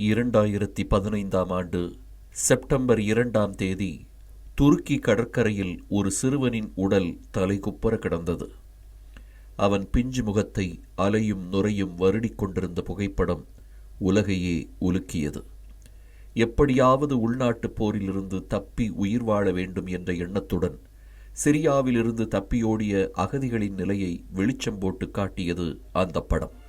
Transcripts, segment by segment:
இரண்டாயிரத்தி பதினைந்தாம் ஆண்டு செப்டம்பர் இரண்டாம் தேதி துருக்கி கடற்கரையில் ஒரு சிறுவனின் உடல் தலைகுப்புற கிடந்தது. அவன் பிஞ்சு முகத்தை அலையும் நுரையும் வருடிக் கொண்டிருந்த புகைப்படம் உலகையே உலுக்கியது. எப்படியாவது உள்நாட்டுப் போரிலிருந்து தப்பி உயிர் வாழ வேண்டும் என்ற எண்ணத்துடன் சிரியாவிலிருந்து தப்பியோடிய அகதிகளின் நிலையை வெளிச்சம் போட்டு காட்டியது அந்த படம்.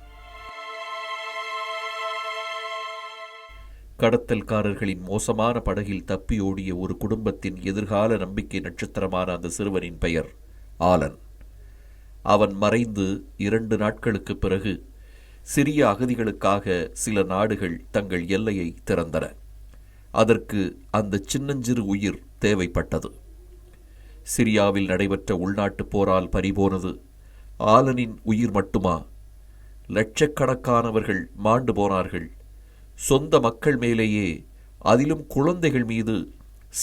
கடத்தல்காரர்களின் மோசமான படகில் தப்பியோடிய ஒரு குடும்பத்தின் எதிர்கால நம்பிக்கை நட்சத்திரமான அந்த சிறுவனின் பெயர் ஆலன். அவன் மறைந்து இரண்டு நாட்களுக்குப் பிறகு சிறிய அகதிகளுக்காக சில நாடுகள் தங்கள் எல்லையை திறந்தன. அதற்கு அந்த சின்னஞ்சிறு உயிர் தேவைப்பட்டது. சிரியாவில் நடைபெற்ற உள்நாட்டுப் போரால் பறிபோனது ஆலனின் உயிர் மட்டுமா? லட்சக்கணக்கானவர்கள் மாண்டு போனார்கள். சொந்த மக்கள் மேலேயே அதிலும் குழந்தைகள் மீது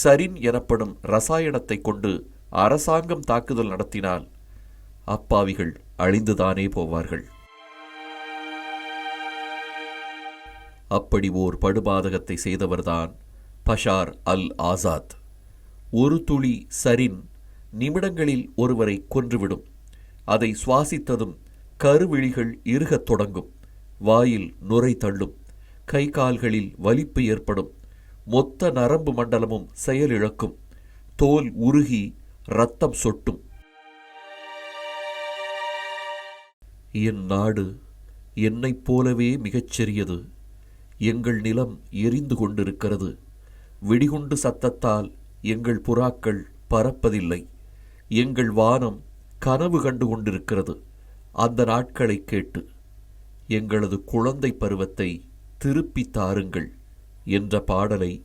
சரின் எனப்படும் ரசாயனத்தை கொண்டு அரசாங்கம் தாக்குதல் நடத்தினால் அப்பாவிகள் அழிந்துதானே போவார்கள். அப்படி ஓர் படுபாதகத்தை செய்தவர்தான் பஷார் அல் ஆசாத். ஒரு துளி சரின் நிமிடங்களில் ஒருவரை கொன்றுவிடும். அதை சுவாசித்ததும் கருவிழிகள் இருகத் தொடங்கும். வாயில் நுரை தள்ளும். கை கால்களில் வலிப்பு ஏற்படும். மொத்த நரம்பு மண்டலமும் செயலிழக்கும் தோல் உருகி ரத்தம் சொட்டும். என் நாடு என்னைப் போலவே மிகச்சிறியது. எங்கள் நிலம் எரிந்து கொண்டிருக்கிறது. வெடிகுண்டு சத்தத்தால் எங்கள் புறாக்கள் பறப்பதில்லை. எங்கள் வானம் கனவு கண்டு கொண்டிருக்கிறது. அந்த நாட்களைக் கேட்டு எங்களது குழந்தை பருவத்தை திருப்பி தாருங்கள் என்ற பாடலை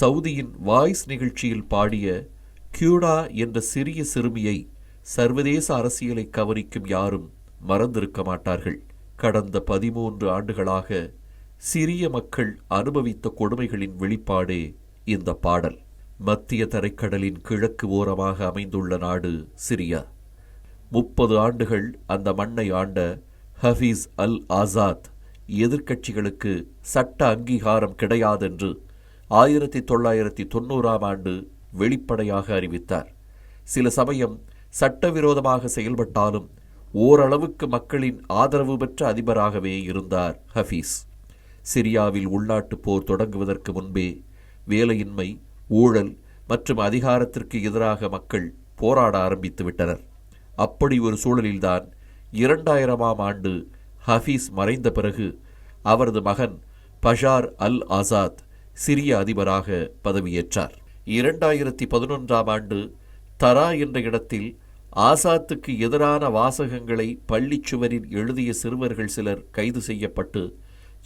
சவுதியின் வாய்ஸ் நிகழ்ச்சியில் பாடிய கியூடா என்ற சிறிய சிறுமியை சர்வதேச அரசியலை கவனிக்கும் யாரும் மறந்திருக்க மாட்டார்கள். கடந்த பதிமூன்று ஆண்டுகளாக சிறிய மக்கள் அனுபவித்த கொடுமைகளின் வெளிப்பாடே இந்த பாடல். மத்திய தரைக்கடலின் கிழக்கு ஓரமாக அமைந்துள்ள நாடு சிரியா. முப்பது ஆண்டுகள் அந்த மண்ணை ஆண்ட ஹஃபீஸ் அல் ஆசாத் எதிர்க்கட்சிகளுக்கு சட்ட அங்கீகாரம் கிடையாதென்று ஆயிரத்தி தொள்ளாயிரத்தி தொண்ணூறாம் ஆண்டு வெளிப்படையாக அறிவித்தார். சில சமயம் சட்டவிரோதமாக செயல்பட்டாலும் ஓரளவுக்கு மக்களின் ஆதரவு பெற்ற அதிபராகவே இருந்தார் ஹஃபீஸ். சிரியாவில் உள்நாட்டுப் போர் தொடங்குவதற்கு முன்பே வேலையின்மை ஊழல் மற்றும் அதிகாரத்திற்கு எதிராக மக்கள் போராட ஆரம்பித்து விட்டனர். அப்படி ஒரு சூழலில்தான் இரண்டாயிரமாம் ஆண்டு ஹஃபீஸ் மறைந்த பிறகு அவரது மகன் பஷார் அல் ஆசாத் சிரிய அதிபராக பதவியேற்றார். இரண்டாயிரத்தி பதினொன்றாம் ஆண்டு தரா என்ற இடத்தில் ஆசாத்துக்கு எதிரான வாசகங்களை பள்ளிச் சுவரில் எழுதிய சிறுவர்கள் சிலர் கைது செய்யப்பட்டு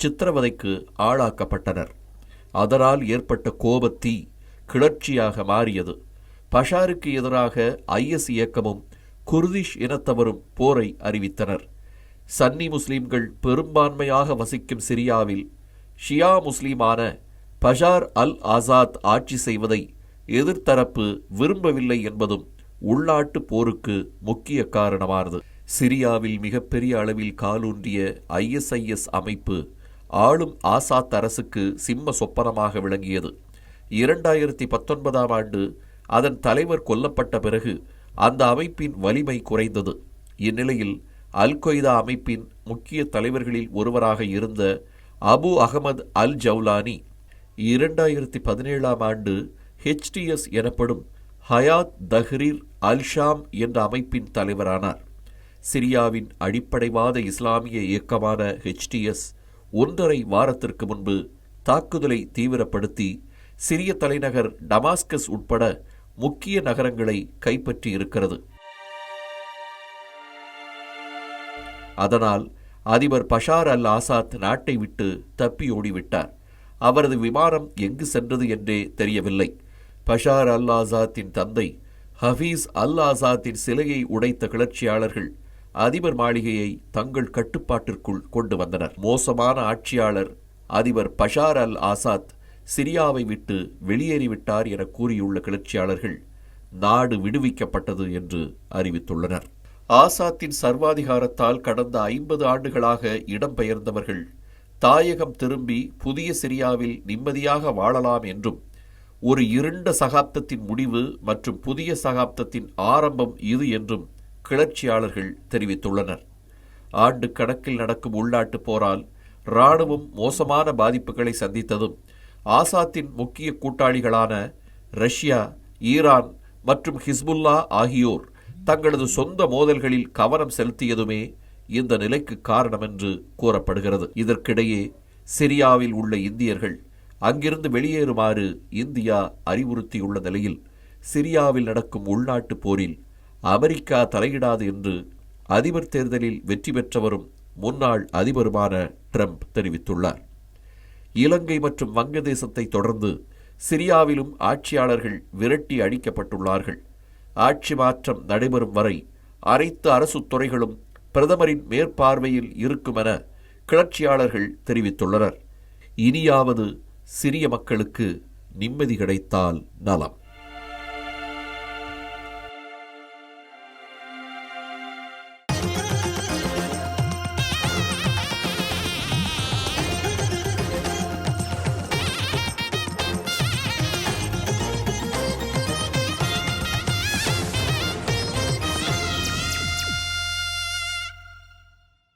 சித்திரவதைக்கு ஆளாக்கப்பட்டனர். அதனால் ஏற்பட்ட கோபத்தீ கிளர்ச்சியாக மாறியது. பஷாருக்கு எதிராக ஐஎஸ் இயக்கமும் குர்திஷ் இனத்தவரும் போரை அறிவித்தனர். சன்னி முஸ்லீம்கள் பெரும்பான்மையாக வசிக்கும் சிரியாவில் ஷியா முஸ்லீமான பஷார் அல் ஆசாத் ஆட்சி செய்வதை எதிர்த்தரப்பு விரும்பவில்லை என்பதும் உள்நாட்டு போருக்கு முக்கிய காரணமானது. சிரியாவில் மிகப்பெரிய அளவில் காலூன்றிய ஐஎஸ்ஐஎஸ் அமைப்பு ஆளும் ஆசாத் அரசுக்கு சிம்ம சொப்பனமாக விளங்கியது. இரண்டாயிரத்தி பத்தொன்பதாம் ஆண்டு அதன் தலைவர் கொல்லப்பட்ட பிறகு அந்த அமைப்பின் வலிமை குறைந்தது. இந்நிலையில் அல் கொய்தா அமைப்பின் முக்கிய தலைவர்களில் ஒருவராக இருந்த அபு அகமது அல் ஜவுலானி இரண்டாயிரத்தி பதினேழாம் ஆண்டு ஹெச்டிஎஸ் எனப்படும் ஹயாத் தஹ்ரீர் அல் ஷாம் என்ற அமைப்பின் தலைவரானார். சிரியாவின் அடிப்படைவாத இஸ்லாமிய இயக்கமான ஹெச்டிஎஸ் ஒன்றரை வாரத்திற்கு முன்பு தாக்குதலை தீவிரப்படுத்தி சிரிய தலைநகர் டமாஸ்கஸ் உட்பட முக்கிய நகரங்களை கைப்பற்றி அதனால் அதிபர் பஷார் அல் ஆசாத் நாட்டை விட்டு தப்பி ஓடிவிட்டார். அவரது விமானம் எங்கு சென்றது என்றே தெரியவில்லை. பஷார் அல் ஆசாத்தின் தந்தை ஹஃபீஸ் அல் ஆசாத்தின் சிலையை உடைத்த கிளர்ச்சியாளர்கள் அதிபர் மாளிகையை தங்கள் கட்டுப்பாட்டிற்குள் கொண்டு வந்தனர். மோசமான ஆட்சியாளர் அதிபர் பஷார் அல் ஆசாத் சிரியாவை விட்டு வெளியேறிவிட்டார் என கூறியுள்ள கிளர்ச்சியாளர்கள் நாடு விடுவிக்கப்பட்டது என்று அறிவித்துள்ளனர். ஆசாத்தின் சர்வாதிகாரத்தால் கடந்த ஐம்பது ஆண்டுகளாக இடம்பெயர்ந்தவர்கள். தாயகம் திரும்பி புதிய சிரியாவில் நிம்மதியாக வாழலாம் என்றும் ஒரு இருண்ட சகாப்தத்தின் முடிவு மற்றும் புதிய சகாப்தத்தின் ஆரம்பம் இது என்றும் கிளர்ச்சியாளர்கள் தெரிவித்துள்ளனர். ஆண்டு கணக்கில் நடக்கும் உள்நாட்டுப் போரால் இராணுவம் மோசமான பாதிப்புகளை சந்தித்ததும் ஆசாத்தின் முக்கிய கூட்டாளிகளான ரஷ்யா ஈரான் மற்றும் ஹிஸ்புல்லா ஆகியோர் தங்களது சொந்த மோதல்களில் கவனம் செலுத்தியதுமே இந்த நிலைக்கு காரணம் என்று கூறப்படுகிறது. இதற்கிடையே சிரியாவில் உள்ள இந்தியர்கள் அங்கிருந்து வெளியேறுமாறு இந்தியா அறிவுறுத்தியுள்ள நிலையில் சிரியாவில் நடக்கும் உள்நாட்டுப் போரில் அமெரிக்கா தலையிடாது என்று அதிபர் தேர்தலில் வெற்றி பெற்றவரும் முன்னாள் அதிபருமான ட்ரம்ப் தெரிவித்துள்ளார். இலங்கை மற்றும் வங்கதேசத்தை தொடர்ந்து சிரியாவிலும் ஆட்சியாளர்கள் விரட்டி அழிக்கப்பட்டுள்ளார்கள் ஆட்சி மாற்றம் நடைபெறும் வரை அனைத்து அரசு துறைகளும் பிரதமரின் மேற்பார்வையில் இருக்கும் என கிளர்ச்சியாளர்கள் தெரிவித்துள்ளனர். இனியாவது சிறிய மக்களுக்கு நிம்மதி கிடைத்தால் நலம்.